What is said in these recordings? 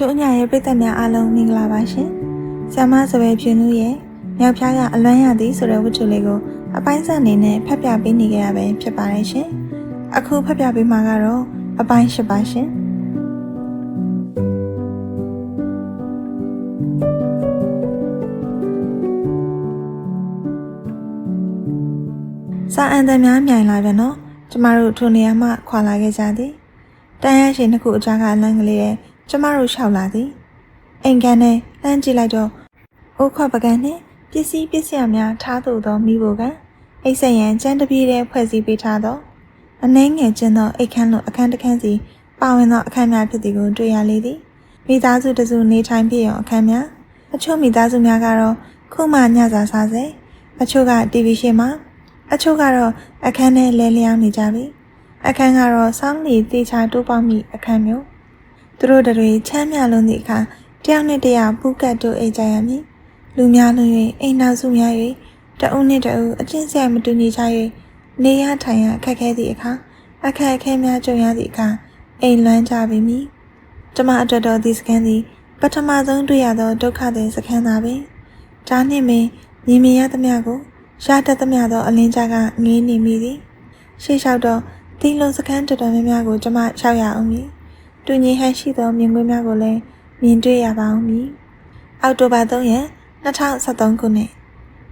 တို့ညရဲ့ပြည်သက်များအားလုံးမင်္ဂလာပါရှင်။ဆ iam မစပယ်ဖြူနူးရဲ့မြောက်ဖျားကအလွမ်းရသည်ဆိုတဲ့ဝတ္ထုလေးကိုအပိုင်းစအနေနဲ့ဖတ်ပြပေးနေကြရပဲဖြစ်ပါတယ်ရှင်။အခုဖတ်ပြပေးမှာကတော့အပိုင်း၈ပါရှင်။စာအန်တများမြိုင်လာပြန်တော့ကျမတို့ထိုနေရာမှခွာလာခဲ့ကြသည်။တန်ရရှိနှစ်ခုအကြားကအလန့်ကလေးရဲ့ ကျမတို့ရှောက်လာသည်အိမ်ကန်နဲ့လှမ်းကြည့်လိုက်တော့အိုးခွက်ပကံနှင့်ပစ္စည်းပစ္စယများထားသို့သောမိဖို့ကအိတ်ဆက်ရန်ကြမ်းတပြေးတဲ့ဖွဲ့စည်းပေးထားသောအနှဲငယ်ချင်းသောအိတ်ခမ်းလိုအခန်းတစ်ခန်းစီပါဝင်သောအခန်းများဖြစ်သည်ကိုတွေ့ရလေသည်မိသားစုတစုနေထိုင်ဖြစ်ရုံအခန်းများအချို့မိသားစုများကတော့ခုမှညစာစားစေအချို့က TV ရှေ့မှာအချို့ကတော့အခန်းထဲလဲလျောင်းနေကြပြီအခန်းကတော့စောင်းလီတေချာတိုးပေါက်မိအခန်းမျိုး သူတို့တွေချမ်းမြလွန်းသည့်အခါတယောက်နဲ့တယောက်ပူးကတ်တို့အိတ်ကြရမည်လူများလွန်၍အိမ်နောက်စုများ၍တအုပ်နှင့်တအုပ်အချင်းစရိုက်မတူညီကြ၍နေရထိုင်ရအခက်ခဲသည့်အခါအခက်အခဲများကြုံရသည့်အခါအိမ်လွမ်းကြပြီမည်ကျမအတွက်တော်ဒီစကန်သည်ပထမဆုံးတွေ့ရသောဒုက္ခသည်စခန်းသာပင်ဒါနှင့်ပင်မြင်မြင်ရသမျှကိုရတတ်သမျှသောအလင်းကြကငေးနေမိသည်ရှေ့လျှောက်တော့ဒီလိုစခန်းတော်တော်များများကိုကျမလျှောက်ရအောင်မည် တူညီဟန်ရှိသောမြင်ကွင်းများကိုလည်းမြင်တွေ့ရပါအောင်မည်။အောက်တိုဘာ3ရက်2023ခုနှစ်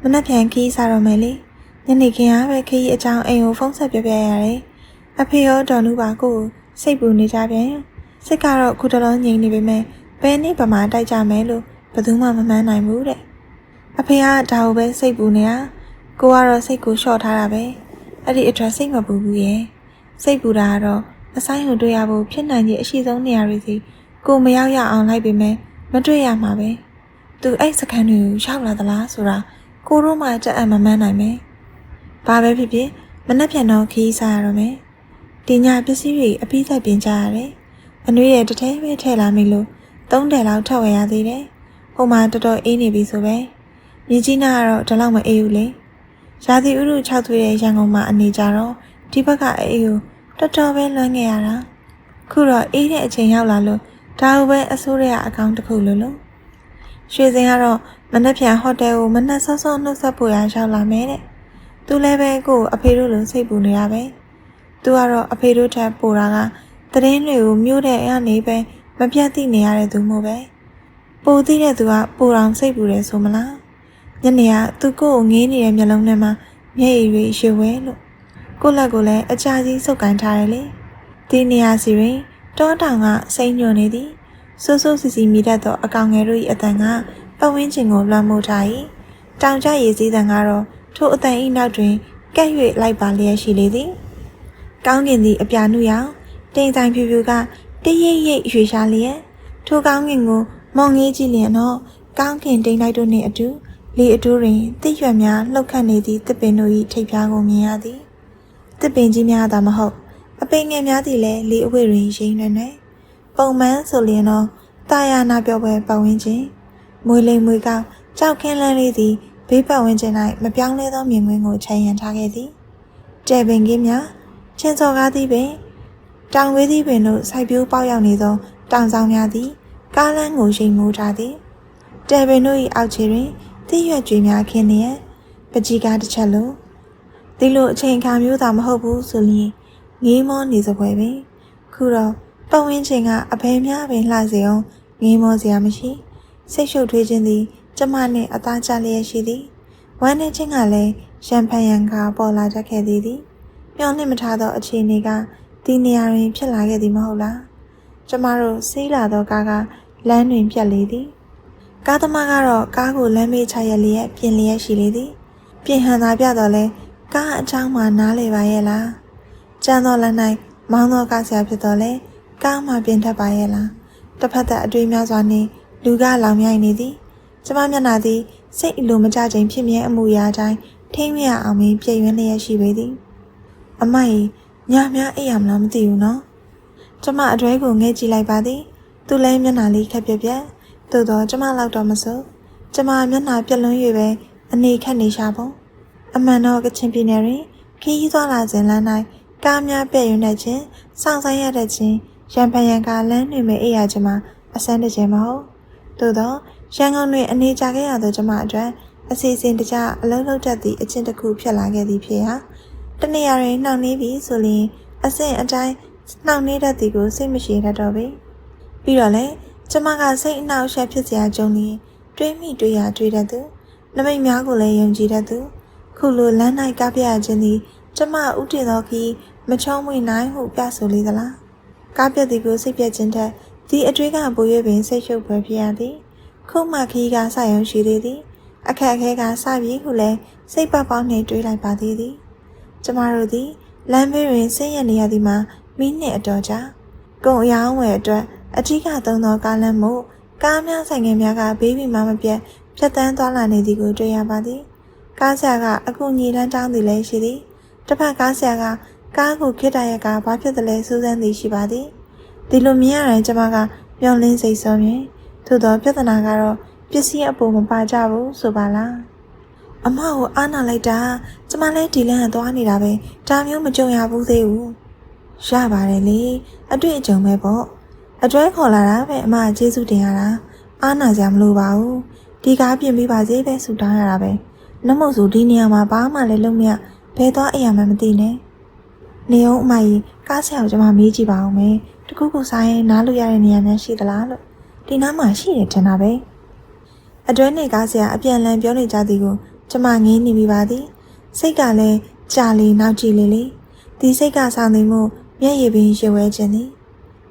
မနက်ဖြန်ခီးစားတော့မယ်လေ။ညနေခင်းကပဲခီးအကြောင်းအိမ်ကိုဖုန်းဆက်ပြပြရတယ်။အဖေရောဒေါ်နူပါကိုစိတ်ပူနေကြပြန်။စိတ်ကတော့ခုတလုံးငြိမ်နေပေမဲ့ဘယ်နေ့ဗမာတိုက်ကြမယ်လို့ဘယ်သူမှမမှန်းနိုင်ဘူးတဲ့။အဖေကဒါကိုပဲစိတ်ပူနေတာ။ကိုကတော့စိတ်ကိုလျှော့ထားတာပဲ။အဲ့ဒီအတွက်စိတ်မပူဘူးရဲ့။စိတ်ပူတာကတော့ အဆိုင်ကိုတွေ့ရဖို့ဖြစ်နိုင်တဲ့အရှိဆုံးနေရာတွေစီကိုမရောက်ရအောင်လိုက်ပေမဲ့မတွေ့ရမှာပဲသူအဲ့စကန်တွေကိုရောက်လာသလားဆိုတာကိုတို့မှကြက်အံမမှန်းနိုင်မယ်ဘာပဲဖြစ်ဖြစ်မနှက်ပြန်တော့ခီးစားရတော့မယ်ဒီညပစ္စည်းတွေအပြီးသက်ပြင်ကြရတယ်အနှွေးရဲ့တထဲပဲထည့်လာမိလို့သုံးတယ်လောက်ထပ်ဝယ်ရသေးတယ်ဟိုမှာတော်တော်အေးနေပြီဆိုပဲမြကြီးနာကတော့ဒီလောက်မအေးဘူးလေရာသီဥတု၆သွေးရဲ့ရန်ကုန်မှာအနေကြတော့ဒီဘက်ကအေးကို တော်တော်ပဲလွှမ်းခဲ့ရတာခုတော့အေးတဲ့အချိန်ရောက်လာလို့ဒါဟုပဲအစိုးရအကောင့်တစ်ခုလို့လို့ရွှေစင်ကတော့မနှက်ပြန်ဟိုတယ်ကိုမနှက်စောစောနှုတ်ဆက်ဖို့ရရောက်လာမယ်တဲ့သူလည်းပဲကို့အဖေတို့လိုစိတ်ပူနေတာပဲသူကတော့အဖေတို့ထက်ပိုတာကတရင်တွေကိုမြို့တဲ့အနေပဲမပြတ်သိနေရတဲ့သူမျိုးပဲပိုသိတဲ့သူကပိုတောင်စိတ်ပူတယ်ဆိုမလားညနေကသူကိုကိုငေးနေတဲ့မျက်လုံးထဲမှာမျက်ရည်တွေရွှေဝဲလို့ ကိုလက်ကိုလည်းအကြာကြီးစုပ်ကန်ထားတယ်လေဒီနေရာစီရင်တောတောင်ကစိမ့်ညွန်နေသည်ဆိုးဆိုးစီစီမိတတ်သောအကောင်ငယ်တို့၏အတန်ကပတ်ဝန်းကျင်ကိုလွှမ်းမိုးထား၏တောင်ကျရည်စည်းတန်ကတော့ထိုအတန်၏နောက်တွင်ကဲ့၍လိုက်ပါလျက်ရှိလေသည်ကောင်းကင်သည်အပြာနုရောင်တိမ်ဆိုင်ဖြူဖြူကတရိပ်ရိပ်ရွှေရှားလျက်ထိုကောင်းကင်ကိုမောင်ငေးကြည့်လျက်တော့ကောင်းကင်တိမ်လိုက်တို့နှင့်အတူလေအတူးတွင်တိရွက်များလှုပ်ခတ်နေသည့်တစ်ပင်တို့၏ထိပ်ပြားကိုမြင်ရသည် တစ်ပင်ကြီးများသာမဟုတ်အပင်ငယ်များသည်လည်းလေအဝိတွင်ရိမ့်နေနေပုံမှန်ဆိုလျင်တော့တာယာနာပြောပွဲပတ်ဝန်းကျင်မွေလိမ်မွေကောက်ကြောက်ခင်းလန်းလေးသည်ဘေးပတ်ဝန်းကျင်၌မပြောင်းလဲသောမြင်ကွင်းကိုခြံရံထားခဲ့သည်တဲပင်ကင်းများချင်းစော်ကားသည်ပင်တောင်ဝေးသည်ပင်တို့စိုက်ပျိုးပေါက်ရောက်နေသောတောင်ဆောင်များသည်ကားလန်းကိုရှိန်မိုးထားသည်တဲပင်တို့၏အောက်ခြေတွင်တိရွက်ကြွေများခင်းလျက်ပကြီးကားတစ်ချက်လို ဒီလိုအချိန်အခါမျိုးသာမဟုတ်ဘူးဆိုရင်ငေးမောနေစပွဲပင်ခုတော့ပတ်ဝန်းကျင်ကအဘယ်များပင်လှစေအောင်ငေးမောစရာမရှိစိတ်ရှုပ်ထွေးခြင်းသည်ကျမနှင့်အသားကျလျက်ရှိသည်ဝမ်းနေခြင်းကလည်းရံဖန်ရံကားပေါ်လာတတ်ခဲ့သည်သည်မျောနှင့်မထားသောအခြေအနေကဒီနေရာတွင်ဖြစ်လာခဲ့သည်မဟုတ်လားကျမတို့စီးလာသောကားကလမ်းတွင်ပြတ်လေသည်ကားသမားကတော့ကားကိုလမ်းမေးချရလျက်ပြင်လျက်ရှိလေသည်ပြင်ဟန်သာပြတော့လဲ ကားအချောင်းမှနားလေပါရဲ့လားကျန်းသောလက်၌မောင်းသောကားဆရာဖြစ်တော်လဲကားမှပြင်ထပ်ပါရဲ့လားတစ်ဖက်သက်အတွေးများစွာနှင့်လူကလောင်မြိုက်နေသည်ကျမမျက်နှာသည်စိတ်အလိုမကျခြင်းဖြစ်မြဲအမှုရာတိုင်းထိမ့်မြအောင်မင်းပြည့်ရွံ့လျက်ရှိပေသည်အမကြီးညများအိပ်ရမလားမသိဘူးနော်ကျမအတွဲကိုငဲ့ကြည့်လိုက်ပါသည်သူလဲမျက်နှာလေးခက်ပြက်ပြက်သို့တော့ကျမလောက်တော့မစိုးကျမမျက်နှာပြက်လွန်း၍ပဲအနေခက်နေရှာပုံ အမှန်တော့ကချင်ပြည်နယ်တွင်ခီးသွားလာခြင်းလမ်း၌ကားများပြည့်ရွံ့တဲ့ခြင်းစောင့်ဆိုင်ရတဲ့ခြင်းရံပန်ရံကာလမ်းတွင်ပဲအိပ်ရခြင်းမှာအစမ်းတကြဲမဟုတ်သို့သောရန်ကုန်တွင်အနေချခဲ့ရသောကျမအတွက်အစီအစဉ်တကျအလုံးလုံးတတ်သည့်အချင်းတစ်ခုဖြစ်လာခဲ့သည်ဖြစ်ရာတနေရာတွင်နှောင့်နှေးပြီးဆိုရင်အဆင့်အတိုင်းနှောင့်နှေးတတ်သည်ကိုစိတ်မရှိတတ်တော့ပေပြီးတော့လည်းကျမကစိတ်အနှောက်အယှက်ဖြစ်စရာကြုံနေတွေးမိတွေးရတွေးတတ်သူနမိတ်များကိုလည်းယုံကြည်တတ်သူ ခုလိုလမ်း၌ကားပြရခြင်းသည်ကျမဥတည်သောခီးမချုံမွေနိုင်ဟုပြဆိုလေသလားကားပြက်သည်ကိုစိတ်ပြက်ခြင်းထက်ဒီအတွေ့ကပို၍ပင်စိတ်ရှုပ်ဖွယ်ဖြစ်ရသည်ခုမှခီးကစယုံရှိသေးသည်အခက်အခဲကစပြီဟုလည်းစိတ်ပတ်ပေါင်းနှင့်တွေးလိုက်ပါသေးသည်ကျမတို့သည်လမ်းဘေးတွင်ဆင်းရဲနေရသည်မှာမိနစ်အတော်ကြာကုန်အယောင်းဝယ်အတွက်အထူးကသုံးသောကားလမ်းမို့ကားများဆိုင်ငယ်များကဘေးဘီမှမပြတ်ဖြတ်တန်းသွားလာနေသည်ကိုတွေ့ရပါသည် ကားဆရာကအကူညီတန်းတောင်းသည်လည်းရှိသည်တစ်ဖက်ကားဆရာကကားကိုခိတရကဘာဖြစ်တယ်လဲစူးစမ်းသည်ရှိပါသည်ဒီလိုမြင်ရရင်ကျမကမျောလင်းစိတ်ဆုံးရင်သို့သောပြဿနာကတော့ပစ္စည်းအပေါ်မပါကြဘူးဆိုပါလားအမကိုအားနာလိုက်တာကျမလည်းဒီလန်းကသွားနေတာပဲဒါမျိုးမကြုံရဘူးသေးဘူးရပါတယ်လေအတွေ့အကြုံပဲပေါ့အတွဲခေါ်လာတာပဲအမကျေးဇူးတင်ရတာအားနာစရာမလိုပါဘူးဒီကားပြင်ပေးပါစေပဲဆူတောင်းရတာပဲ နမို့ဆိုဒီနေရာမှာဘာမှလည်းလုံးမရဘယ်သွားအရာမှမသိနဲ့နေအောင်အမကြီးကားဆရာကိုကျွန်မမေးကြည့်ပါအောင်မယ်တခုခုစားရင်နားလို့ရတဲ့နေရာများရှိသလားလို့ဒီနားမှာရှိတယ်ထင်တာပဲအတွဲနေကားဆရာအပြန်လန်ပြောနေကြသည်ကိုကျွန်မငင်းနေပြီပါသည်စိတ်ကလည်းကြာလီနောက်ကြည့်လေလေဒီစိတ်ကဆောင်နေမှုမျက်ရည်ပင်ရွှဲဝဲခြင်းသည်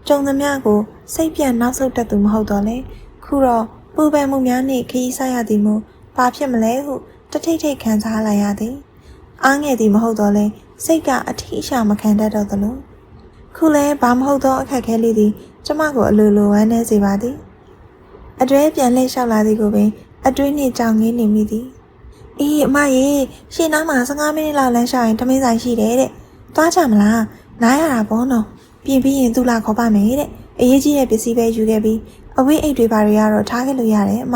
ကြုံသမျှကိုစိတ်ပြတ်နောက်ဆုတ်တတ်သူမဟုတ်တော့လေခုတော့ပူပန်မှုများနှင့်ခရီးဆိုင်ရသည်မို့ဘာဖြစ်မလဲဟု တထိတ်ထိတ်ခံစားလိုက်ရသည်အားငယ်သည်မဟုတ်တော့လေစိတ်ကအထီးအရှာမခံတတ်တော့သလိုခုလဲဘာမဟုတ်သောအခက်ခဲလေးသည်ကျမကိုအလိုလိုဝမ်းနေစေပါသည်အတွဲပြန်လှည့်လျှောက်လာသည်ကိုပင်အတွင်းနှင့်ကြောင်ငင်းနေမိသည်အေးအမရေရှင်းနားမှာ15မိနစ်လောက်လမ်းလျှောက်ရင်ထမင်းဆိုင်ရှိတယ်တဲ့သွားကြမလားနားရတာပေါ့နော်ပြင်ပြီးရင်သူ့လာခေါ်ပါမယ်တဲ့အရေးကြီးတဲ့ပစ္စည်းပဲယူခဲ့ပြီးအဝိအိတ်တွေဘာတွေကတော့ထားခဲ့လို့ရတယ်အမ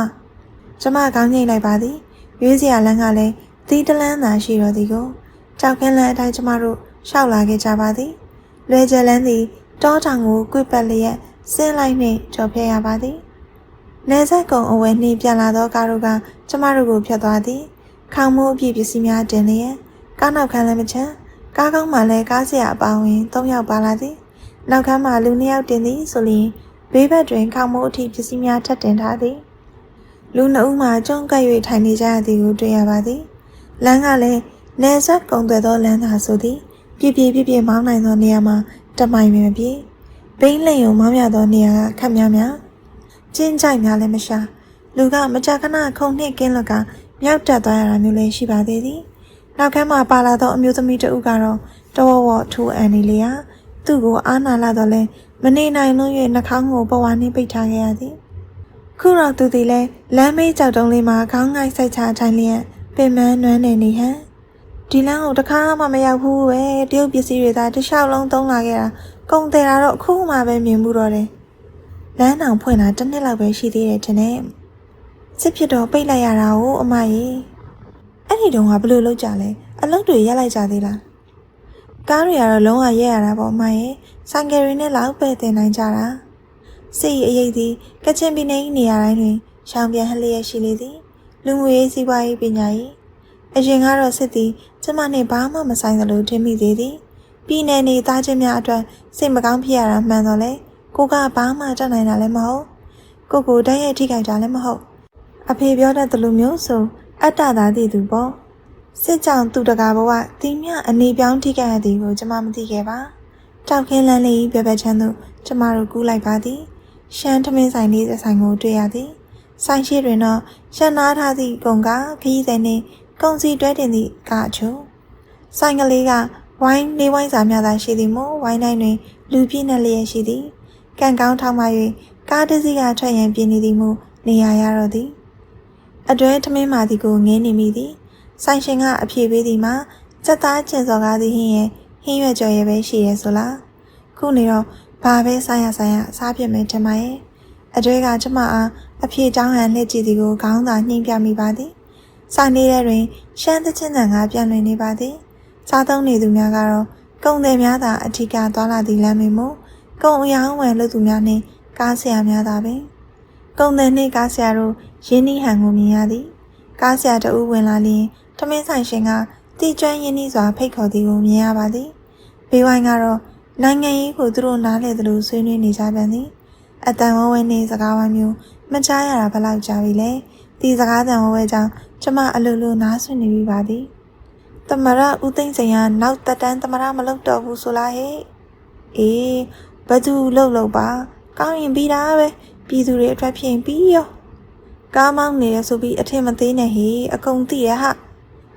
ကျမကောင်းငိတ်လိုက်ပါသည် ရွေးစရာလမ်းကလည်းသီးတလန်းသာရှိတော်သည်ကိုကြောက်ခင်းလန်းအတိုင်းကျမတို့ရှောက်လာခဲ့ကြပါသည်လွယ်ကျလန်းသည်တောတောင်ကိုကွေ့ပတ်လျက်ဆင်းလိုက်နှင့်ကြော်ဖျက်ရပါသည်နေဆက်ကုံအဝဲနှင့်ပြန်လာသောကားတို့ကကျမတို့ကိုဖျက်သွားသည်ခေါင်းမိုးအပြည့်ပစ္စည်းများတင်လျက်ကားနောက်ခန်းလည်းမချမ်းကားကောင်းမှလည်းကားဆရာအပေါင်းဝင်၃ယောက်ပါလာသည်နောက်ခန်းမှာလူနှစ်ယောက်တင်သည်ဆိုရင်ဘေးဘက်တွင်ခေါင်းမိုးအထိပစ္စည်းများထပ်တင်ထားသည် လူနှစ်ဦးမှကျုံကပ်၍ထိုင်နေကြရသည်ကိုတွေ့ရပါသည်လမ်းကလည်းနေဆက်ကုံသွဲသောလမ်းသာဆိုသည်ပြပြပြပြမောင်းနိုင်သောနေရာမှာတမိုင်ပင်မပြေဘိန်းလိန်ုံမောင်းရသောနေရာကခက်များများကျင်းကြိုက်များလည်းမရှာလူကမကြာခဏခုံနှိကင်းလကမြောက်တက်သွားရတာမျိုးလည်းရှိပါသေးသည်နောက်ခန်းမှာပါလာသောအမျိုးသမီးတဦးကတော့တော်ဝေါ်ထူအန်နီလီယာသူ့ကိုအားနာလာတော့လဲမနေနိုင်လို့၍နှာခေါင်းကိုပဝါနှင်းပိတ်ထားခဲ့ရသည် ခုတော့သူသည်လည်းလမ်းမေးကြောက်တုံးလေးမှာခေါင်းငိုက်ဆိုင်ချထိုင်လျက်ပင်မနွမ်းနေနေဟန်ဒီလမ်းကိုတခါမှမရောက်ဘူးပဲတရုတ်ပစ္စည်းတွေသာတစ်လျှောက်လုံးသုံးလာခဲ့တာကုန်တယ်တာတော့အခုမှပဲမြင်မှုတော့တယ်လမ်းတောင်ဖွင့်တာတစ်နှစ်လောက်ပဲရှိသေးတယ်ထင်တယ်စစ်ဖြစ်တော့ပိတ်လိုက်ရတာကိုအမကြီးအဲ့ဒီတုန်းကဘယ်လိုလုပ်ကြလဲအလုပ်တွေရက်လိုက်ကြသေးလားကားတွေကတော့လုံးဝရက်ရတာပေါ့အမကြီးဆိုင်ကယ်တွေနဲ့လောက်ပဲတင်နိုင်ကြတာ စိတ်အရေးသည်ကချင်ပြည်နယ်နေရာတိုင်းတွင်ရှောင်ပြန်ဟလျက်ရှိလေသည်လူမှုရေးစီးပွားရေးပညာရေးအရင်ကတော့စစ်သည်ကျမနဲ့ဘာမှမဆိုင်သလိုထင်မိသေးသည်ပြည်နယ်နေသားချင်းများအတွက်စိတ်မကောင်းဖြစ်ရတာမှန်တော့လေကိုကဘာမှတတ်နိုင်တာလည်းမဟုတ်ကိုကိုတိုက်ရိုက်ထိခိုက်တာလည်းမဟုတ်အဖေပြောတတ်တယ်လို့မျိုးဆိုအတ္တသာသိသူပေါ့စစ်ကြောင်သူတကာဘဝတီးမြအနေပြောင်းထိခိုက်ရသည်ကိုကျမမသိခဲ့ပါတောက်ခင်းလန်းလေးပြပချမ်းသို့ကျမတို့ကူးလိုက်ပါသည် ရှမ်းထမင်းဆိုင်လေးဆိုင်ကိုတွေ့ရသည်ဆိုင်ရှိတွင်တော့ရှမ်းနားထားသည့်ကုံကခရီးသည်နှင့်ကုံစီတွဲတင်သည့်ကအချို့ဆိုင်ကလေးကဝိုင်းလေးဝိုင်းစာများသာရှိသည်မို့ဝိုင်းတိုင်းတွင် လူပြည့်နှက်လျက်ရှိသည်ကံကောင်းထောက်မှ၍ကားတစ်စီးကထွက်ရန်ပြင်းနေသည်မို့နေရရတော့သည်အတွဲထမင်းမာသည်ကိုငင်းနေမိသည်ဆိုင်ရှင်ကအဖြေပေးသည်မှာစက်သားကျင်စော်ကားသည်ဟင်းရဲ့ဟင်းရွက်ကြော်ရဲ့ပဲရှိရဲဆိုလားခုနေတော့ ဘာပဲဆိုင်ရဆိုင်ရစားပြမယ်ထင်ပါရဲ့အတွဲကကျမအားအဖြေတောင်းဟန်လှည့်ကြည့်သည်ကိုခေါင်းသာနှိမ့်ပြမိပါသည်ဆိုင်နေတဲ့တွင်ရှမ်းသချင်းတန်ကပြန်လွင်နေပါသည်စားသုံးနေသူများကတော့ကုံတယ်များသာအထီးကသွားလာသည့်လမ်းမမို့ကုံအယောင်းဝယ်လို့သူများနှင့်ကကားဆရာများသာပင်ကုံတဲ့နှင့်ကားဆရာတို့ရင်းနှီးဟန်ကိုမြင်ရသည်ကားဆရာတဦးဝင်လာလျင်ထမင်းဆိုင်ရှင်ကတီကျွမ်းရင်းနှီးစွာဖိတ်ခေါ်သည်ကိုမြင်ရပါသည်ဘေးဝိုင်းကတော့ နိုင်ငံရေးကိုသူတို့နားလည်သလိုဆွေးနွေးနေကြပြန်သည်အတန်ဝဲဝဲနေစကားဝိုင်းမျိုးမကြားရတာဘယ်လောက်ကြာပြီလဲဒီစကားတန်ဝဲဝဲကြောင့်ကျမအလိုလိုနားဆွနေပြီပါသည်တမရဦးသိမ့်စိန်ကနောက်တက်တန်းတမရမလုပ်တော့ဘူးဆိုလားဟဲ့အေးဘသူလှုပ်လို့ပါကောင်းရင်ပြီးတာပဲပြည်သူတွေအတွက်ဖြင့်ပြီးရောကားမောင်းနေရဆိုပြီးအထင်မသေးနဲ့ဟေးအကုန်သိရဟာ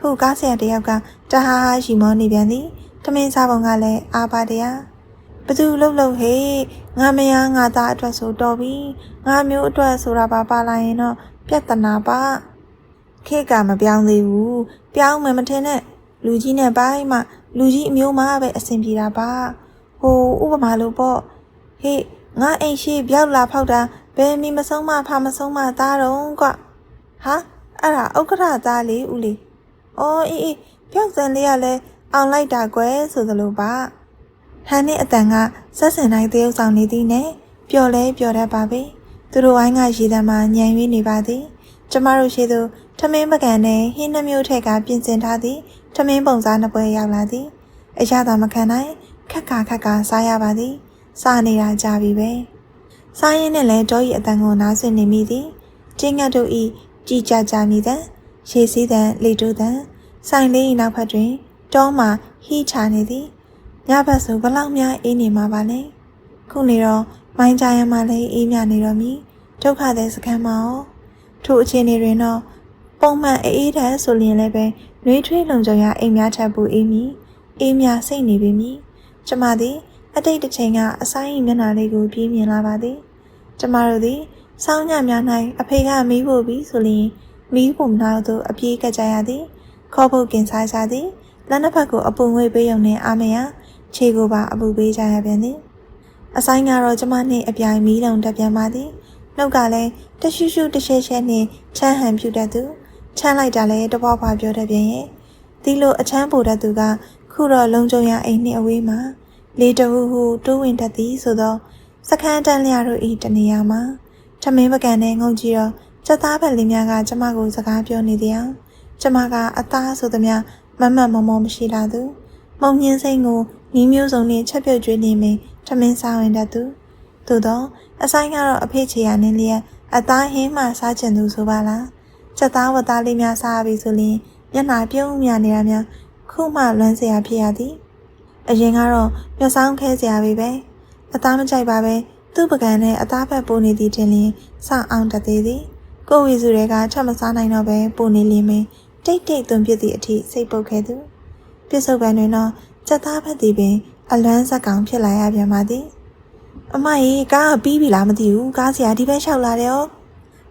ဟုတ်ကားဆရာတယောက်ကတဟားဟားရှိမောနေပြန်သည်တမင်းစားပုံကလည်းအာပါတရား ဘသူလှုပ်လို့ဟေးငါမယားငါသားအတွက်ဆိုတော်ပြီငါမျိုးအတွက်ဆိုတာပါပါလာရင်တော့ပြဿနာပါခေတ်ကမပြောင်းသေးဘူးပြောင်းမယ်မထင်နဲ့လူကြီးနဲ့ပိုင်းမှလူကြီးအမျိုးမှပဲအဆင်ပြေတာပါဟိုဥပမာလို့ပေါ့ဟေးငါအိမ်ရှိပြောက်လာဖောက်တာဘယ်မီမဆုံးမဖာမဆုံးမသားတော့ကွဟာအဲ့ဒါဥက္ကဋ္ဌသားလေးဦးလေးအော်အေးအေးပြောက်စံလေးကလည်းအောင်လိုက်တာကွယ်ဆိုသလိုပါ ဟန်နဲ့အတန်ကဆက်စင်တိုင်းတရုပ်ဆောင်နေသည်နဲ့ပျော်လဲပျော်တတ်ပါပဲသူတို့ဝိုင်းကရေတံမှာညံရွေးနေပါသည်ကျမတို့ရှိသူထမင်းပကံနဲ့ဟင်းနှမျိုးထက်ကပြင်ဆင်ထားသည်ထမင်းပုံစားနှစ်ပွဲရောက်လာသည်အရသာမခံနိုင်ခက်ခါခက်ခါစားရပါသည်စားနေတာကြပြီပဲစားရင်နဲ့လဲတောဤအတန်ကိုနားဆင်နေမိသည်ကျင်းငတ်တို့ဤကြည်ကြကြမိတဲ့ရေစည်းတဲ့လေတိုးတဲ့ဆိုင်လေး၏နောက်ဖက်တွင်တောမှဟီးချနေသည် ညဘက်ဆိုဘလောက်များအေးနေမှာပါလဲခုနေတော့မိုင်းကြရမှလည်းအေးမြနေတော့မီဒုက္ခတဲ့စခန်းမှာရောထိုအခြေအနေတွင်တော့ပုံမှန်အေးတဲ့ဆိုရင်လည်းပဲနှွေးထွေးလုံခြုံရအိမ်များထပ်ပူအေးမီအေးမြစိတ်နေပြီမီကျမသည်အတိတ်တစ်ချိန်ကအဆိုင်မျက်နှာလေးကိုပြေးမြင်လာပါသည်ကျမတို့သည်စောင်းညများ၌အဖေကမီးဖို့ပြီးဆိုရင်မီးဖို့မနောက်သို့အပြေးကကြရသည်ခေါ်ဖို့ကင်စားကြသည်လက်နှစ်ဖက်ကိုအပူငွေပေးရုံနဲ့အားမရ ခြေကိုပါအပူပေးကြရပြန်သည်အဆိုင်ကတော့ကျမနှင့်အပြိုင်မီးလုံးတက်ပြန်ပါသည်နှုတ်ကလည်းတရှူးရှူးတရှဲရှဲနှင့်ချမ်းဟန်ပြူတတ်သူချမ်းလိုက်တာလည်းတပွားပွားပြောတတ်ပြန်ရဲ့ဒီလိုအချမ်းပိုတတ်သူကခုတော့လုံကြုံရအိမ်နှင့်အဝေးမှာလေတဝူဟုတိုးဝင်တတ်သည်ဆိုသောစခန်းတန်းလျာတို့ဤတနေရာမှာထမင်းပကံနဲ့ငုံကြည့်တော့စက်သားဖက်လေးများကကျမကိုစကားပြောနေသည်အောင်ကျမကအသားဆိုသမျှမမတ်မမောမရှိတာသူမုံညင်းစိမ့်ကို နီးမျိုးစုံနဲ့ချက်ပြုတ်ကျွေးနေမင်းထမင်းစားဝင်တတ်သူသို့တော့အဆိုင်ကတော့အဖေချေရနဲ့လျက်အသားဟင်းမှစားချင်သူဆိုပါလားချက်သားဝသားလေးများစားပြီဆိုရင်မျက်နှာပြုံးမြနေတာများခုမှလွမ်းစရာဖြစ်ရသည် အရင်ကတော့မျက်စောင်းခဲစရာပဲပဲအသားမကြိုက်ပါပဲသူ့ပကံနဲ့အသားဘက်ပိုနေသည်တင်လင်းစောင့်အောင်တသေးသည်ကိုဝီစုတွေကချက်မစားနိုင်တော့ပဲပိုနေလင်းမင်းတိတ်တိတ်သွန်ပြစ်သည့်အထိစိတ်ပုတ်ခဲ့သူပြစ်စုံပံတွင်တော့ စက်သားဖက်သည်ပင် အလွမ်းဇက်ကောင်ဖြစ်လာရပြန်ပါသည်အမကြီးကားပြီးပြီလားမသိဘူးကားစရာဒီဘက်လျှောက်လာတယ်ရော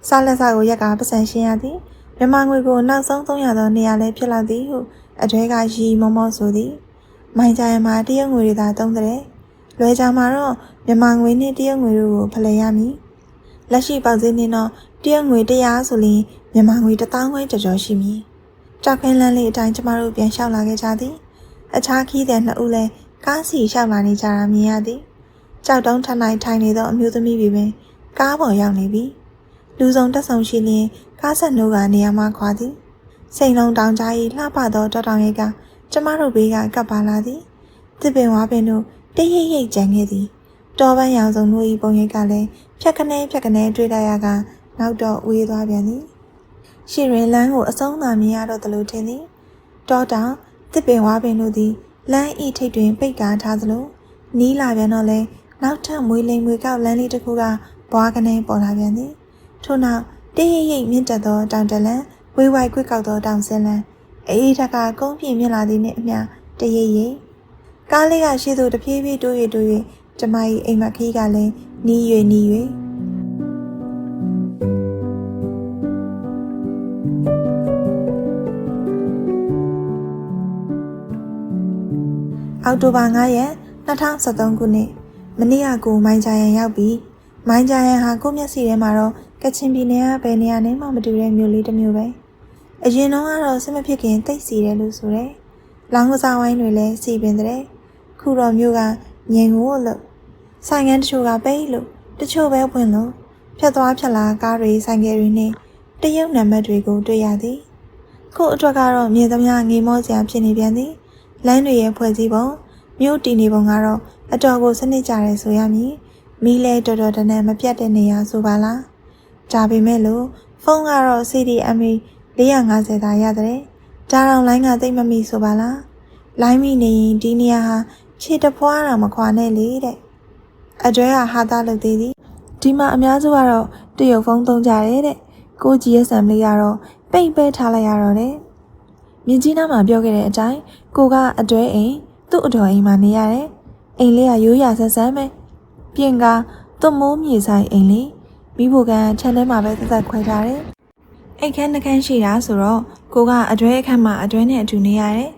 စားလက်စားကိုရက်ကပတ်စံရှင်းရသည်မြန်မာငွေကိုနောက်ဆုံး300သောနေရာလဲဖြစ်လာသည်ဟုအထွဲကရီမောမောဆိုသည်မိုင်းကြရမှာတရုတ်ငွေတွေသာသုံးတဲ့လွယ်ကြမှာတော့မြန်မာငွေနဲ့တရုတ်ငွေတို့ကိုဖလှယ်ရမည်လက်ရှိပေါက်ဈေးနှင်းတော့တရုတ်ငွေ100ဆိုရင်မြန်မာငွေ1000ခွဲကျော်ကျော်ရှိမည်ကြောက်ခင်းလန်းလေးအတိုင်းကျမတို့ပြန်လျှောက်လာခဲ့ကြသည် အခြားခီးတဲ့နှစ်ဦးလည်းကားစီလျှောက်လာနေကြတာမြင်ရသည်ကြောက်တုံးထနိုင်ထိုင်နေသောအမျိုးသမီးတွေပင်ကားပေါ်ရောက်နေပြီလူစုံတက်ဆုံရှိလျင်ကားဆက်နှုတ်ကနေရာမှခွာသည်စိန်လုံးတောင်ကြား၏လှပသောတောတောင်ရိပ်ကကျမတို့ဘေးကကပ်ပါလာသည်တစ်ပင်ဝါပင်တို့တရိပ်ရိပ်ကြံခဲ့သည်တော်ပန်းရောင်စုံတို့၏ပုံရိပ်ကလည်းဖြက်ခနဲဖြက်ခနဲတွေ့လိုက်ရကနောက်တော့ဝေးသွားပြန်သည်ရှီရင်လန်းကိုအဆုံးသာမြင်ရတော့သလိုထင်သည်တောတောင် တစ်ပင်ဝါပင်တို့သည်လမ်းဤထိပ်တွင်ပိတ်ကားထားသလိုနီးလာပြန်တော့လဲနောက်ထပ်မွေးလိမ်မွေကောက်လမ်းလေးတစ်ခုကဘွားကနေပေါ်လာပြန်သည်ထို့နောက်တရိပ်ရိပ်မြင့်တက်သောတောင်တလန်ဝေးဝိုက်ခွေကောက်သောတောင်စင်းလန်းအေးထက်ကကုန်းပြင်းမြင့်လာသည်နှင့်အမျှတရိပ်ရိပ်ကားလေးကရှေ့သို့တဖြည်းဖြည်းတိုး၍တိုး၍ကျမ၏အိမ်မခီးကလည်းနီး၍နီး၍ အောက်တိုဘာ9ရက်2023ခုနှစ်မနေ့ကကိုမိုင်းကြရန်ရောက်ပြီးမိုင်းကြရန်ဟာကိုမျက်စိထဲမှာတော့ကချင်ပြည်နယ်ကဘယ်နေရာနဲ့မှမတူတဲ့မြို့လေးတစ်မြို့ပဲအရင်တော့ကတော့စမဖြစ်ခင်တိတ်စီတယ်လို့ဆိုတယ်လောင်းကစားဝိုင်းတွေလည်းစီပင်တဲ့ခုတော့မြို့ကငြိမ်ဟို့လို့ဆိုင်ငန်းတချို့ကပိတ်လို့တချို့ပဲဖွင့်လို့ဖြတ်သွားဖြတ်လာကားတွေဆိုင်ကယ်တွေနဲ့တရုတ်နံပါတ်တွေကိုတွေ့ရသည်ခုအတွက်ကတော့မြေသမျှငေမောစရာဖြစ်နေပြန်သည် လမ်းတွေရဲ့ဖွဲ့စည်းပုံမြို့တည်နေပုံကတော့အတော်ကိုစနစ်ကြတယ်ဆိုရမည်မီးလဲတော်တော်တနက်မပြတ်တဲ့နေရာဆိုပါလားဒါပေမဲ့လို့ဖုန်းကတော့ CDMA 450သာရတဲ့ဒါတော့လိုင်းကသိမ့်မမိဆိုပါလားလိုင်းမိနေရင်ဒီနေရာဟာခြေတဖွားတော့မခွာနဲ့လေတဲ့အကျွဲကဟာသားလုပ်သေးသည်ဒီမှာအများစုကတော့တရုတ်ဖုန်းသုံးကြတယ်တဲ့ကို GSM လေးကတော့ပိတ်ပဲထားလိုက်ရတော့တယ် မြင်းကြီးနားမှာပြောခဲ့တဲ့အတိုင်းကိုကအတွဲအိမ်သူ့အတော်အိမ်မှာနေရတယ်အိမ်လေးကရိုးရာဆက်ဆန်းပဲပြင်ကသွမိုးမြေဆိုင်အိမ်လေးမိဖို့ကန်ခြံထဲမှာပဲသက်သက်ခွဲထားတယ်အိတ်ခန်းနှခန်းရှိတာဆိုတော့ကိုကအတွဲအခန်းမှာအတွဲနဲ့အတူနေရတယ်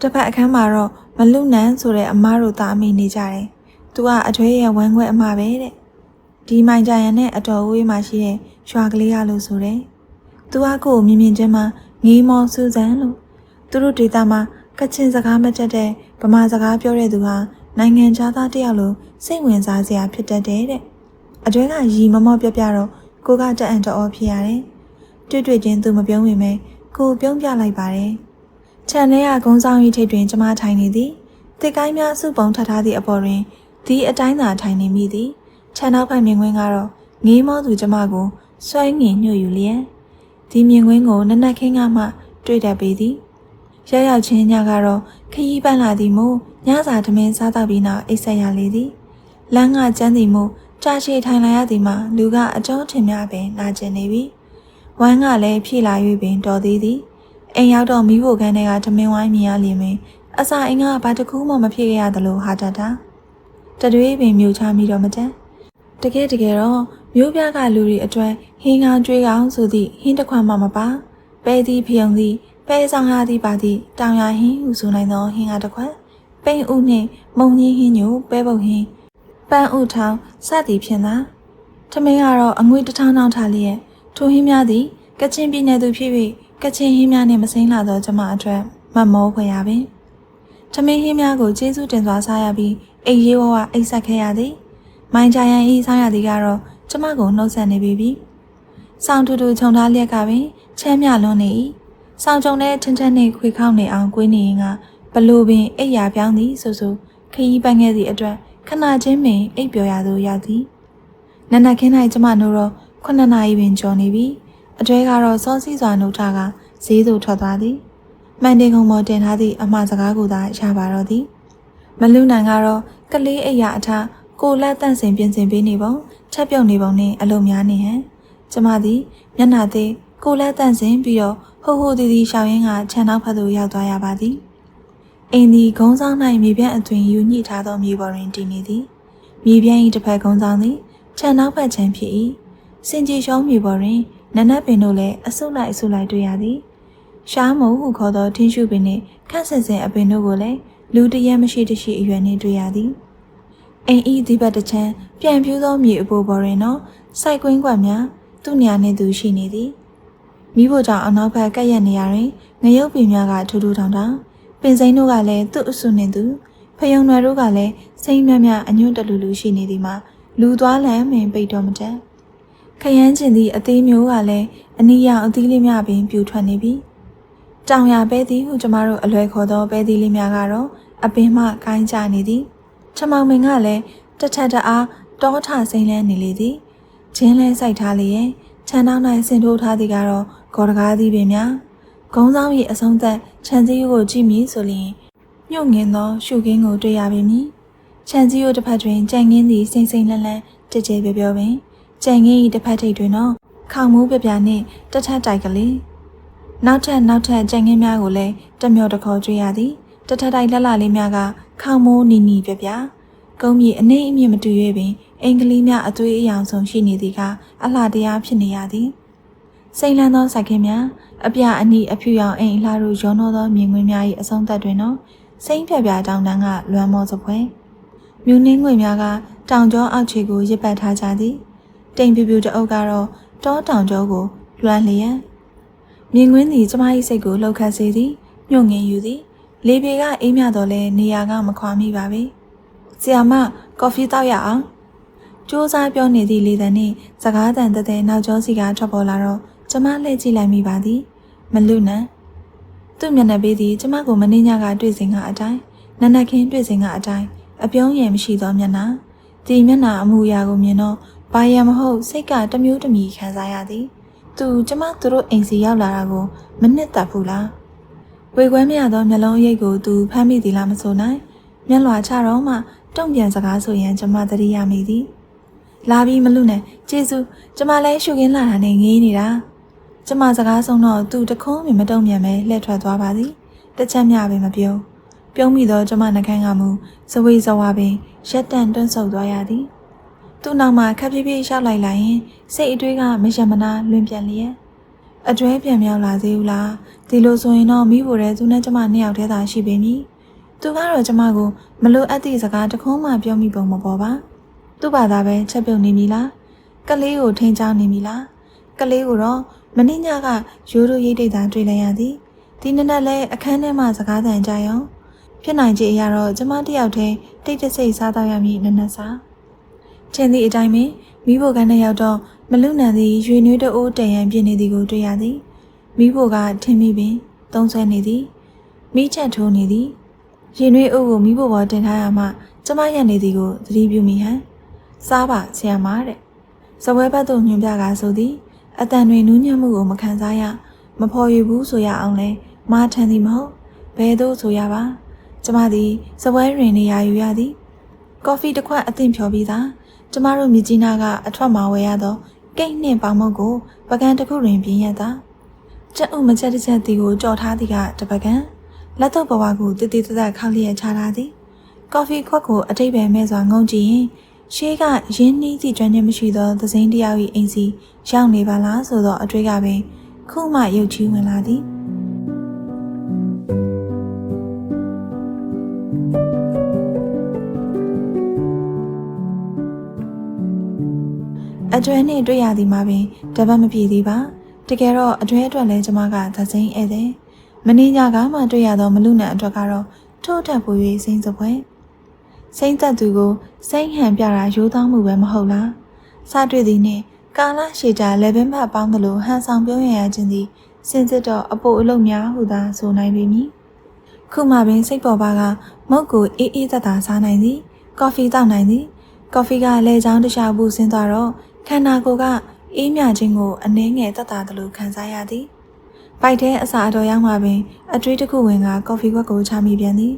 တစ်ဖက်အခန်းမှာတော့မလူနန်းဆိုတဲ့အမားတို့သားအမိနေကြတယ်သူကအထွေးရဲ့ဝမ်းခွဲအမပဲတဲ့ဒီမိုင်ကြရန်နဲ့အတော်ဝေးမှရှိတဲ့ရွာကလေးရလို့ဆိုတယ်သူကကိုကိုမြင်မြင်ချင်းမှငေးမောစူးစမ်းလို့ သူတို့ဒေသမှာကချင်စကားမတတ်တဲ့ဗမာစကားပြောတဲ့သူဟာနိုင်ငံခြားသားတယောက်လိုစိတ်ဝင်စားစရာဖြစ်တတ်တယ်တဲ့အကျွဲကရီမမော့ပြပြတော့ကိုကတက်အံ့တော်ဖြစ်ရတယ်တွေ့တွေ့ချင်းသူမပြုံးဝင်မဲကိုပြုံးပြလိုက်ပါတယ်ခြံထဲကဂုံးဆောင်ရီထိပ်တွင်ကျမထိုင်နေသည်တစ်ကိုင်းများစုပုံထထားသည့်အပေါ်တွင်ဒီအတိုင်းသာထိုင်နေမိသည်ခြံနောက်ဘက်မြင်ကွင်းကတော့ငေးမောသူကျမကိုဆွဲငင်ညှို့ယူလျက်ဒီမြင်ကွင်းကိုနက်နက်ခင်းကမှတွေ့တတ်ပေသည် ရရောက်ချင်းညကတော့ခရီးပန်းလာသည်မို့ညစာထမင်းစားတော့ပြီးနောက်အိတ်ဆက်ရလေသည်လမ်းကကျန်းသည်မို့ကြာရှည်ထိုင်လာရသည်မှာလူကအကျောင်းထင်များပင်နာကျင်နေပြီဝမ်းကလည်းဖြည့်လာ၍ပင်တော်သေးသည်အိမ်ရောက်တော့မိဖို့ခန်းထဲကထမင်းဝိုင်းမြင်ရလျင်ပင်အစာအိမ်ကဘာတကူမှမဖြစ်ရသလိုဟာတတာတတွေးပင်မြူချမိတော့မတန်တကယ်တကယ်တော့မျိုးပြကလူတွေအတွက်ဟင်းကောင်းကျွေးကောင်းဆိုသည့်ဟင်းတစ်ခွမှမပါပဲသည့်ဖျုံသည့် ပဲဆောင်ရသည့်ပါသည့်တောင်ရဟင်းဟုဆိုနိုင်သောဟင်းကားတစ်ခွက်ပိန်ဥနှင့်မုံညင်းဟင်းညိုပဲပုတ်ဟင်းပန်းဥထောင်စသည်ဖြင့်သာထမင်းကတော့အငွေတထောင်းထောင်းထားလျက်ထိုဟင်းများသည်ကချင်ပြည်နယ်သူဖြစ်၍ကချင်ဟင်းများနှင့်မစိမ့်လာသောကျမအတွက်မမောခွေရပင်ထမင်းဟင်းများကိုကျေးဇူးတင်စွာစားရပြီးအိမ်ရေးဝဝအိတ်ဆက်ခဲ့ရသည်မိုင်ကြရန်ဤစားရသည်ကတော့ကျမကိုနှုတ်ဆက်နေပြီပြီဆောင်းထူထူခြုံထားလျက်ကပင်ချမ်းမြလွန်းနေ၏ ဆောင်းကြုံတဲ့ထင်းထင်းနဲ့ခွေခေါက်နေအောင်ကွေးနေရင်ကဘလို့ပင်အိပ်ရာပြောင်းသည်ဆိုဆိုခရီးပန်းခဲ့သည့်အတွက်ခဏချင်းပင်အိပ်ပျော်ရသို့ရောက်သည်နနက်ခင်း၌ကျမတို့တော့ခုနှစ်နာရီပင်ကျော်နေပြီအကျွဲကတော့စောစီးစွာနှုတ်ထားကဈေးသို့ထွက်သွားသည်မှန်တင်ကုံပေါ်တင်ထားသည့်အမှားစကားကိုသာရပါတော့သည်မလူနိုင်ကတော့ကလေးအိယာအထားကိုလက်တန့်စင်ပြင်ဆင်ပေးနေပုံချက်ပြုတ်နေပုံနဲ့အလုံးများနေဟန်ကျမသည်မျက်နှာသေးကိုလက်တန့်စင်ပြီးတော့ ဟိုဟိုတီတီရှောင်းရင်းကခြံနောက်ဖက်သို့ရောက်သွားရပါသည်အိမ်ဒီဂုံးဆောင်၌မြေပြန့်အသွင်ယူညှိထားသောမြေပေါ်တွင်တည်နေသည်မြေပြန့်၏တစ်ဖက်ဂုံးဆောင်သည်ခြံနောက်ဖက်ခြံဖြစ်၏စင်ကြီးရှောင်းမြေပေါ်တွင်နနက်ပင်တို့လည်းအဆုတ်လိုက်အဆုတ်လိုက်တွေ့ရသည်ရှားမုံဟုခေါ်သောထင်းရှုပင်နှင့်ခန့်ဆင်ဆင်အပင်တို့ကိုလည်းလူတရက်မရှိတရှိအရွယ်နှင့်တွေ့ရသည်အိမ်ဤဒီဘက်တစ်ချမ်းပြန်ပြူးသောမြေအပေါ်ပေါ်တွင်တော့စိုက်ကွင်းကွက်များသူ့နေရာနှင့်သူရှိနေသည် မိဖို့ကြောင့်အနောက်ဘက်ကပ်ရက်နေရာတွင်ငရုတ်ပင်များကထူထူထောင်ထောင်ပင်စိမ်းတို့ကလည်းသူ့အဆုနှင့်သူဖယုံရွယ်တို့ကလည်းစိမ်းမြမြအညွန့်တလူလူရှိနေသည်မှာလူသွားလမ်းမင်ပိတ်တော်မတတ်ခရမ်းကျင်သည့်အသေးမျိုးကလည်းအနီးရောင်အသီးလေးများပင်ပြူထွက်နေပြီတောင်ရပဲသည်ဟုကျမတို့အလွယ်ခေါ်သောပဲသည်လေးများကတော့အပင်မှကိုင်းကြနေသည်ချမောင်မင်ကလည်းတထက်တအားတောထစိမ့်လဲနေလေသည်ဂျင်းလဲစိုက်ထားလေရဲ့ခြံတောင်း၌ဆင်ထိုးထားသည်ကတော့ ဂေါ်တကားသည်ပင်များဂုံးဆောင်၏အဆုံးသက်ခြံစည်းကိုကြည့်မိဆိုလျင်ညှို့ငင်သောရှုခင်းကိုတွေ့ရပေမည်ခြံစည်းကိုတစ်ဖက်တွင်ကြံငင်းသည်စိမ့်စိမ့်လန်းလန်းကြဲကြဲပြောပြောပင်ကြံငင်း၏တစ်ဖက်ထိပ်တွင်တော့ခေါင်မိုးပြပြနှင့်တထက်တိုက်ကလေးနောက်ထပ်နောက်ထပ်ကြံငင်းများကိုလည်းတမျောတခေါ်တွေ့ရသည်တထက်တိုက်လက်လာလေးများကခေါင်မိုးနီနီပြပြကုန်းမြေအနေအမြင့်မတူ၍ပင်အင်္ဂလိပ်များအသွေးအယောင်ဆုံးရှိနေသည်ကအလှတရားဖြစ်နေရသည် စိန်လန်းသောစိုက်ခင်းများအပြအနီအဖြူရောင်အိမ်အလှတို့ရောနှောသောမြင်ကွင်းများ၏အဆုံးသက်တွင်တော့စိမ့်ပြပြတောင်တန်းကလွမ်းမောစပွဲမြူနှင်းငွေများကတောင်ကျောအောက်ခြေကိုရစ်ပတ်ထားကြသည်တိမ်ပြူပြူတအုပ်ကတော့တောတောင်ကျောကိုလွှမ်းလျက်မြင်ကွင်းသည်ကျမ၏စိတ်ကိုလှုပ်ခတ်စေသည်ညှို့ငင်ယူသည်လေပြေကအေးမြတော့လဲနေရာကမခွာမိပါပဲဆီယာမကော်ဖီတောက်ရအောင်စူးစားပြောနေသည့်လေတံနှင့်စကားတန်တတဲ့နောက်ကျောစီကထွက်ပေါ်လာတော့ ကျမလှည့်ကြည့်လိုက်မိပါသည်မလူနံသူ့မျက်နှာပေးသည်ကျမကိုမင်းညကတွေ့စဉ်ကအတိုင်းနနက်ခင်းတွေ့စဉ်ကအတိုင်းအပြုံးရည်မရှိသောမျက်နှာဒီမျက်နှာအမူအရာကိုမြင်တော့ဘာရမဟုတ်စိတ်ကတမျိုးတမီခံစားရသည်သူကျမသူတို့အိမ်စီရောက်လာတာကိုမနစ်သက်ဘူးလားဝေခွဲမရသောမျက်လုံးအရိပ်ကိုသူဖမ်းမိသည်လားမဆိုနိုင်မျက်လွှာချတော့မှတုံ့ပြန်စကားဆိုရင်ကျမသတိရမိသည်လာပြီးမလူနဲ့ကျေးဇူးကျမလည်းရှုခင်းလာတာနဲ့ငေးနေတာ ကျမစကားဆုံးတော့သူတခုံးမြမတုံ့ပြန်ပဲလှည့်ထွက်သွားပါသည်တစ်ချက်မျှပဲမပြုံးပြုံးမိတော့ကျမနှကန်းကမူဇဝေဇဝါပင်ရက်တန့်တွန်းဆုပ်သွားရသည်သူ့နောက်မှာခပ်ပြေးပြေးရှောက်လိုက်လိုက်ရင်စိတ်အတွေးကမရမနာလွင်ပြန်လျက်အတွဲပြန်မြောက်လာသေးဘူးလားဒီလိုဆိုရင်တော့မိဖို့တဲ့သူနဲ့ကျမနှစ်ယောက်တည်းသာရှိပေမည်သူကတော့ကျမကိုမလိုအပ်သည့်စကားတခုံးမှပြောမိပုံမပေါ်ပါသူ့ဘာသာပဲချက်ပြုတ်နေပြီလားကလေးကိုထိန်ချောင်းနေပြီလားကလေးကိုတော့ မင်းညကရိုးရိုးရိတ်တိတ်သာတွေ့လိုက်ရသည်ဒီနေ့နဲ့လဲအခန်းထဲမှာစကားသံကြရောဖြစ်နိုင်ခြေအရာတော့ကျမတယောက်တည်းတိတ်တဆိတ်စားတော့ရမည်နက်နက်စာချင်းသည့်အတိုင်းပင်မိဖို့ကန်းနဲ့ရောက်တော့မလူနံသည်ရွေနွေးတအိုးတန်ရန်ပြင်းနေသည်ကိုတွေ့ရသည်မိဖို့ကထင်းမိပင်သုံးဆွဲနေသည်မိချက်ထိုးနေသည်ရင်နွေးအုပ်ကိုမိဖို့ပေါ်တင်ထားရမှကျမရက်နေသည်ကိုသတိပြုမိဟန်စားပါဆရာမတဲ့ဇပွဲဘက်သို့ညွှန်ပြကားဆိုသည် အတန်တွင်နူးညံ့မှုကိုမခံစားရမဖော်ရဘူးဆိုရအောင်လဲမာထန်သည်မဟုတ်ဘယ်သို့ဆိုရပါကျမသည်ဇပွဲတွင်နေရာယူရသည်ကော်ဖီတစ်ခွက်အသင့်ဖြော်ပြီးသားကျမတို့မြကြီးနာကအထွက်မှာဝယ်ရသောကိတ်နှင့်ပေါင်မုတ်ကိုပကံတစ်ခုတွင်ပြင်းရတာကြက်ဥမချက်တစ်ချက်တီကိုကြော်ထားသည်ကတပကံလက်တော့ဘဝကိုတည်တည်တသက်ခောက်လျက်ချထားသည်ကော်ဖီခွက်ကိုအတိတ်ပဲမဲ့စွာငုံကြည့်ရင် ရှေးကရင်းနှီးကြည့်ကျွမ်းခြင်းမရှိသောသစိမ်းတယောက်၏အိမ်စီရောက်နေပါလားဆိုသောအတွေ့ကပင်ခုမှရုပ်ချီးဝင်လာသည်အကျွဲနှင့်တွေ့ရသည်မှာပင်တပတ်မပြည့်သေးပါတကယ်တော့အကျွဲအတွက်လည်းကျမကသစိမ်းဧည့်သည်မင်းညကမှတွေ့ရသောမလူနံအတွက်ကတော့ထို့ထက်ပို၍စိမ့်စပွဲ စိမ့်သက်သူကိုစိမ့်ဟန်ပြတာရိုးသားမှုပဲမဟုတ်လားစတွေ့သည်နှင့်ကာလရှည်ကြာလက်ဘင်းမပေါင်းသလိုဟန်ဆောင်ပြောရရခြင်းသည်စင်စစ်တော့အပိုအလုပ်များဟုသာဆိုနိုင်ပေမည်ခုမှပင်စိတ်ပေါ်ပါကမုတ်ကိုအေးအေးသက်သာစားနိုင်သည်ကော်ဖီတောက်နိုင်သည်ကော်ဖီကလဲချောင်းတခြားဘူးဆင်းသွားတော့ခန္ဓာကိုယ်ကအေးမြခြင်းကိုအနှဲငယ်သက်သာသလိုခံစားရသည်ပိုက်တဲ့အစာအတော်ရောက်မှပင်အတွေးတစ်ခုဝင်ကကော်ဖီခွက်ကိုချမိပြန်သည်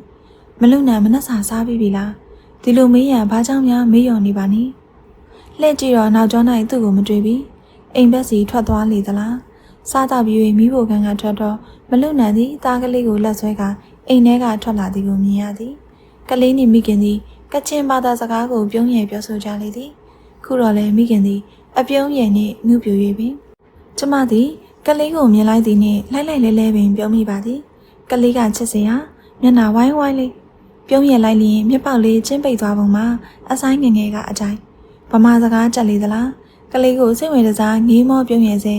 မလွတ်နံမနှက်စာစားပြီးပြီလား ဒီလိုမေးရန်ဘာကြောင့်များမေးရော်နေပါနည်းလှည့်ကြည့်တော့နောက်ကျောင်း၌သူ့ကိုမတွေ့ပြီအိမ်ဘက်စီထွက်သွားလေသလားစားတော့ပြီး၍မိဖို့ကန်းကထွက်တော့မလွတ်နံသည်သားကလေးကိုလက်ဆွဲကအိမ်ထဲကထွက်လာသည်ကိုမြင်ရသည်ကလေးနှင့်မိခင်သည်ကချင်ဘာသာစကားကိုပြုံးရည်ပြောဆိုကြလေသည်ခုတော့လည်းမိခင်သည်အပြုံးရည်နှင့်ငှုပြူ၍ပင်ကျမသည်ကလေးကိုမြင်လိုက်သည်နှင့်လိုက်လိုက်လဲလဲပင် ပြုံးမိပါသည်ကလေးကချစ်စရာမျက်နှာဝိုင်းဝိုင်းလေး ပြုံးရလိုက်လျင်မျက်ပေါက်လေးချင်းပိတ်သွားပုံမှာအဆိုင်ငငယ်ကအတိုင်းဗမာစကားကြက်လေသလားကလေးကိုစိတ်ဝင်စားငေးမောပြုံးရစေ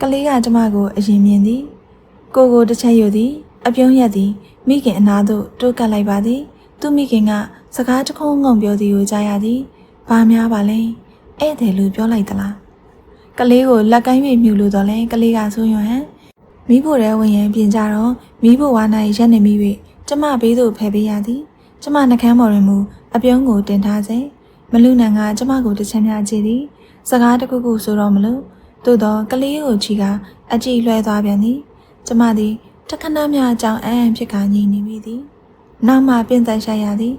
ကလေးကကျမကိုအရင်မြင်သည် ကိုကိုတစ်ချက်ယူသည် အပြုံးရက်သည်မိခင်အနာသို့တိုးကပ်လိုက်ပါသည် သူမိခင်ကစကားတခုံငုံပြောသည်ကိုကြားရသည်ဘာများပါလဲဧည့်သည်လို့ပြောလိုက်သလားကလေးကိုလက်ကိုင်း၍မြူလို့တော့လဲကလေးကဆိုးရွံ့ဟန်မိဖို့ရဲဝင်ရင်ပြင်ကြတော့မိဖို့ဝါနိုင်ရက်နေမိ၍ ကျမဘေးသို့ဖယ်ပေးရသည်ကျမနှကမ်းပေါ်တွင်မူအပြုံးကိုတင်ထားစေမလူနံကကျမကိုတစ်ချက်များကြည့်သည် စကားတခုခုဆိုတော့မလို့သို့တော့ကလေးကိုချီကအကြည့်လွှဲသွားပြန်သည်ကျမသည်တခဏများအကြောင်းအံ့ဖြစ်ကညီနေမိသည်နောက်မှပြင်သက်ရှာရသည်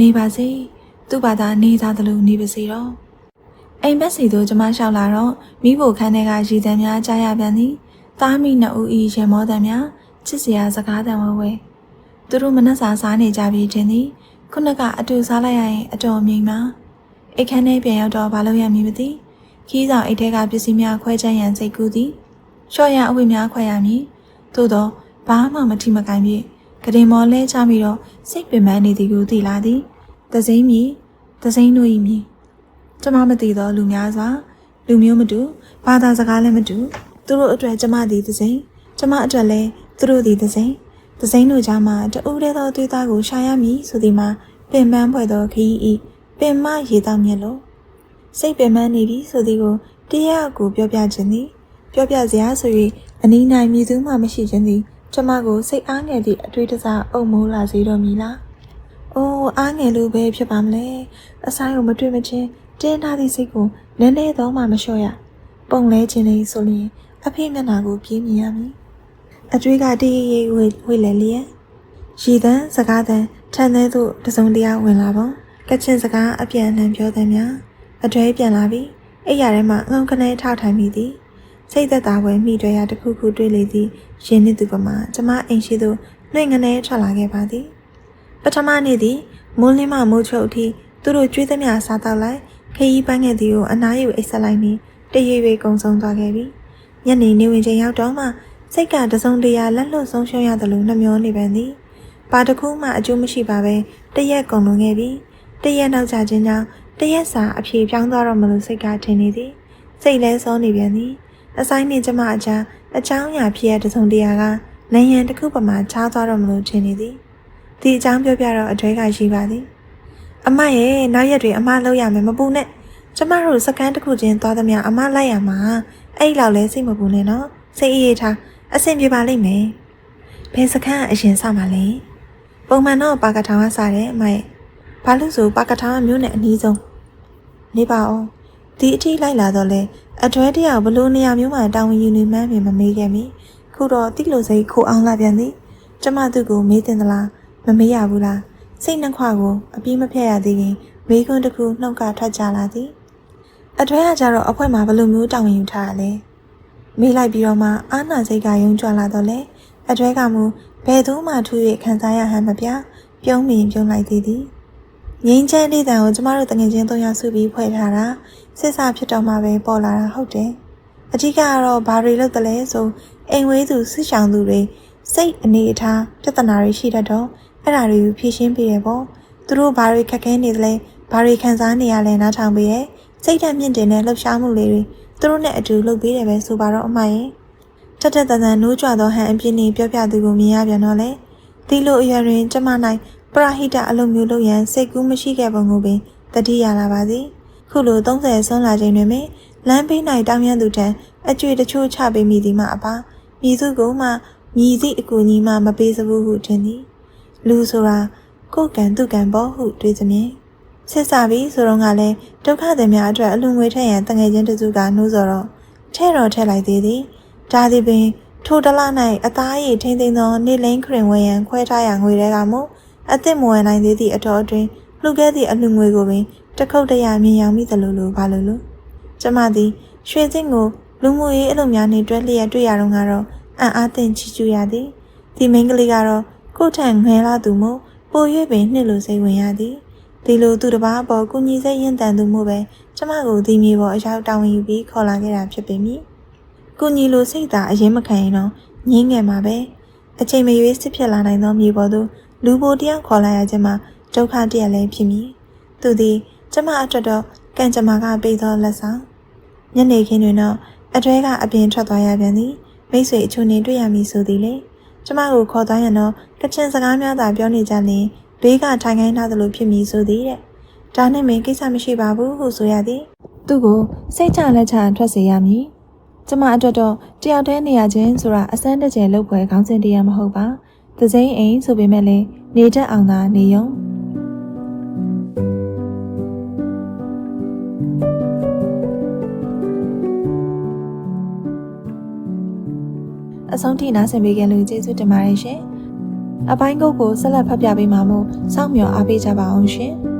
နေပါစေသူ့ဘာသာနေသားသလိုနေပါစေတော့အိမ်ဘက်စီသို့ကျမလျှောက်လာတော့မိဖို့ခန်းထဲကရည်သံများကြားရပြန်သည် သားမိနှစ်ဦးဤရေမောသံများချစ်စရာစကားတန်ဝဲဝဲ သူတို့မနှက်စာစားနေကြပြီတင်သည်ခုနကအတူစားလိုက်ရရင်အတော်မြိန်ပါအိတ်ခမ်းထဲပြန်ရောက်တော့ဘာလို့ရမည်မသိခီးဆောင်အိတ်ထဲကပစ္စည်းများခွဲချမ်းရန်စိတ်ကူးသည်လျှော့ရအဝတ်များခွဲရမည်သို့တော့ဘာမှမထိမကိုင်းပြကတင်မော်လဲချပြီးတော့စိတ်ပင်ပန်းနေသည်ကိုသိလာသည်သစိမ့်မီသစိမ့်တို့ဤမီကျမမသိတော့လူများစွာလူမျိုးမတူဘာသာစကားလည်းမတူသူတို့အတွက်ကျမသည်သစိမ့်ကျမအတွက်လည်းသူတို့သည်သစိမ့် သစိမ့်တို့ကြားမှာတူးတဲ့သောသွေးသားကိုရှာရမည်ဆိုသည်မှာပင်ပန်းဖွဲ့သောခီးဤပင်မရေတောက်မြက်လို့စိတ်ပင်ပန်းနေပြီဆိုသည်ကိုတရားကိုပြောပြခြင်းသည်ပြောပြစရာဆို၍အနီးနိုင်မြည်သူမှမရှိခြင်းသည်ကျမကိုစိတ်အားငယ်သည့်အတွေ့အကြုံအုံမိုးလာစေတော်မူလား။အိုးအားငယ်လို့ပဲဖြစ်ပါမလဲ။အဆိုင်ကိုမတွေ့မချင်းတင်းထားသည့်စိတ်ကိုနည်းနည်းတော့မှမလျှော့ရ။ပုံလဲခြင်းလေးဆိုရင်အဖေမျက်နှာကိုပြေးမြင်ရမည်။ အကျွေးကတည်ရည်ဝေဝေလဲလျက်ရည်တန်းစကားတန်းထန်သေးသို့တစုံတရာဝင်လာပုံကချင်စကားအပြန်အလှန်ပြောသည်များအကျွဲပြန်လာပြီးအဲ့ရထဲမှာငုံကနေထောက်ထိုင်မိသည်စိတ်သက်သာဝဲမိတွေ့ရတစ်ခုခုတွေ့လေသည်ရင်းနှီးသူကမှကျမအိမ်ရှိသို့နှွင့်ငနေထွက်လာခဲ့ပါသည် ပထမနေ့သည်မိုးလင်းမှမိုးချုပ်အထိသူတို့ကျွေးသမျှစားတော့လိုက်ခရီးပန်းခဲ့သည်ကိုအနားယူအိတ်ဆက်လိုက်ပြီးတရွေ့ရွေ့ကုံဆုံးသွားခဲ့ပြီညနေနေဝင်ချိန်ရောက်တော့မှ စိတ်ကတစုံတရာလက်လွတ်ဆုံးရှုံးရတယ်လို့နှမျောနေပန်သည်ပါတခုမှအကျိုးမရှိပါပဲတရက်ကုန်လွန်ခဲ့ပြီတရက်နောက်ကျခြင်းကြောင့်တရက်စာအဖြေပြောင်းသွားတော့မလို့စိတ်ကထင်နေသည်စိတ်လဲစောနေပြန်သည်အဆိုင်နှင့်ကျမအချာအချောင်းညာဖြစ်ရတစုံတရာကနိုင်ရန်တစ်ခုပမာချားသွားတော့မလို့ထင်နေသည်ဒီအကြောင်းပြောပြတော့အထွဲကရှိပါသည်အမရဲ့နောက်ရက်တွေအမလောက်ရမယ်မပူနဲ့ကျမတို့စကန်တစ်ခုချင်းသွားသမျှအမလိုက်ရမှာအဲ့လောက်လဲစိတ်မပူနဲ့နော်စိတ်အေးအေးထား အဆင်ပြေပါလိမ့်မယ်ဘယ်စကန်အရင်စမှာလဲပုံမှန်တော့ပါကထောင်ကစားတယ်အမရဲ့ဘာလို့ဆိုပါကထောင်ကမျိုးနဲ့အနည်းဆုံးနေပါအောင်ဒီအထိလိုက်လာတော့လဲအတွဲတရဘလို့နေရာမျိုးမှာတောင်းဝင်ယူနေမှန်းမမေးခဲ့မိခုတော့တိလို့စိတ်ခိုအောင်လာပြန်သည်ကျမသူ့ကိုမေးတင်သလားမမေးရဘူးလားစိတ်နှခွကိုအပြီးမဖြတ်ရသေးရင်မေးခွန်းတစ်ခုနှုတ်ကထွက်ကြလာသည်အတွဲကကြတော့အဖွဲမှာဘလို့မျိုးတောင်းဝင်ယူထားရလဲ မေးလိုက်ပြီးတော့မှအာနာစိတ်ကယုံကြွလာတော့လဲအတွဲကမူဘယ်သူမှထူ၍ခံစားရဟန်မပြပြုံးမြင်ပြုံးလိုက်သေးသည်ငင်းချမ်းလေးတန်ကိုကျမတို့တငယ်ချင်းသုံးယောက်စုပြီးဖွဲ့ထားတာစစ်စာဖြစ်တော့မှပဲပေါ်လာတာဟုတ်တယ်အကြီးကတော့ဘာတွေလုပ်တယ်လဲဆိုအိမ်ဝေးသူဆစ်ဆောင်သူတွေစိတ်အနေအထားပြဿနာတွေရှိတတ်တော့အဲ့ဒါတွေကိုဖြေရှင်းပေးရပေါ့သူတို့ဘာတွေခက်ခဲနေသလဲဘာတွေခံစားနေရလဲနားထောင်ပေးရစိတ်ဓာတ်မြင့်တင်တဲ့လှုပ်ရှားမှုလေးတွေ သူတို့နဲ့အတူလုပ်ပေးတယ်ပဲဆိုပါတော့အမရဲ့ထက်ထက်တန်တန်နိုးကြွသောဟန်အပြင်းနေပြောပြသူကိုမြင်ရပြန်တော့လေဒီလိုအရွယ်တွင်ကျမ၌ပရဟိတအလုပ်မျိုးလုပ်ရန်စိတ်ကူးမရှိခဲ့ပုံကိုပင်တတိရလာပါသည်ခုလို30ဆွမ်းလာချိန်တွင်ပင်လမ်းဘေး၌တောင်းရန်သူတန်းအကျွေတချို့ချပေးမိသည်မှအပါမြည်စုကိုမှမြည်သည့်အကူကြီးမှမပေးစဘူးဟုထင်သည်လူဆိုတာကိုယ်ကံသူကံပေါ်ဟုတွေးသမြင် ဆက်စားပြီးဆိုတော့ကလည်းဒုက္ခသည်များအတွက်အလူငွေထက်ရန်တငယ်ချင်းတစုကနှိုးစော်တော့ထဲ့တော်ထက်လိုက်သေးသည်ဒါသည်ပင် ထိုတလ၌အသားရည်ထိမ့်သိမ်းသောနေလင်းခရင်ဝဲရန်ခွဲထားရငွေတွေကမို့အသစ်မဝင်နိုင်သေးသည့်အတော်အတွင်းလှုပ်ခဲ့သည့်အလူငွေကိုပင်တခုတ်တရမြင်ရောက်မိသလိုလိုဘာလို့လို့ကျမသည်ရွှေစင်းကိုလူမှုရေးအလုပ်များနှင့်တွဲလျက်တွေ့ရတော့ကတော့အံ့အားသင့်ချီကျူးရသည်ဒီမိန်းကလေးကတော့ကိုယ့်ထံငယ်လာသူမို့ပို၍ပင်နှစ်လိုစိတ်ဝင်ရသည် ဒီလိုသူတစ်ပါးအပေါ်ကုညီစိတ်ရင်တန်သူမို့ပဲကျမကိုဒီမြေပေါ်အရောက်တောင်းဝင်ယူပြီးခေါ်လာခဲ့တာဖြစ်ပေမည်ကုညီလိုစိတ်သာအရင်မခံရင်တော့ငင်းငယ်မှာပဲအချိန်မရွေးစစ်ဖြစ်လာနိုင်သောမြေပေါ်သို့လူပိုတယောက်ခေါ်လာရခြင်းမှာဒုက္ခတရက်လည်းဖြစ်မည်သူသည်ကျမအတွက်တော့ကံကြမ္မာကပေးသောလက်ဆောင်ညနေခင်းတွင်တော့အတွဲကအပြင်ထွက်သွားရပြန်သည်မိတ်ဆွေအချို့နေတွေ့ရမည်ဆိုသည်လေကျမကိုခေါ်သွားရတော့ကချင်စကားများသာပြောနေကြရင် ဘေးကထိုင်ခိုင်းထားသလိုဖြစ်မည်ဆိုသည်တဲ့ဒါနဲ့မင်းကိစ္စမရှိပါဘူးဟုဆိုရသည်သူ့ကိုစိတ်ချလက်ချထွက်စေရမည်ကျမအတွက်တော့တယောက်တည်းနေရခြင်းဆိုတာအစမ်းတကျယ်လုပ်ပွဲခေါင်းစဉ်တရားမဟုတ်ပါသစိမ်းအိမ်ဆိုပေမဲ့လည်းနေတတ်အောင်သာနေယုံအဆုံးထိနားဆင်ပေးကြလို့ကျေးဇူးတင်ပါတယ်ရှင်။ အပိုင်းကုတ်ကိုဆက်လက်ဖတ်ပြပေးမှာမို့စောင့်မျှော်အားပေးကြပါအောင်ရှင်။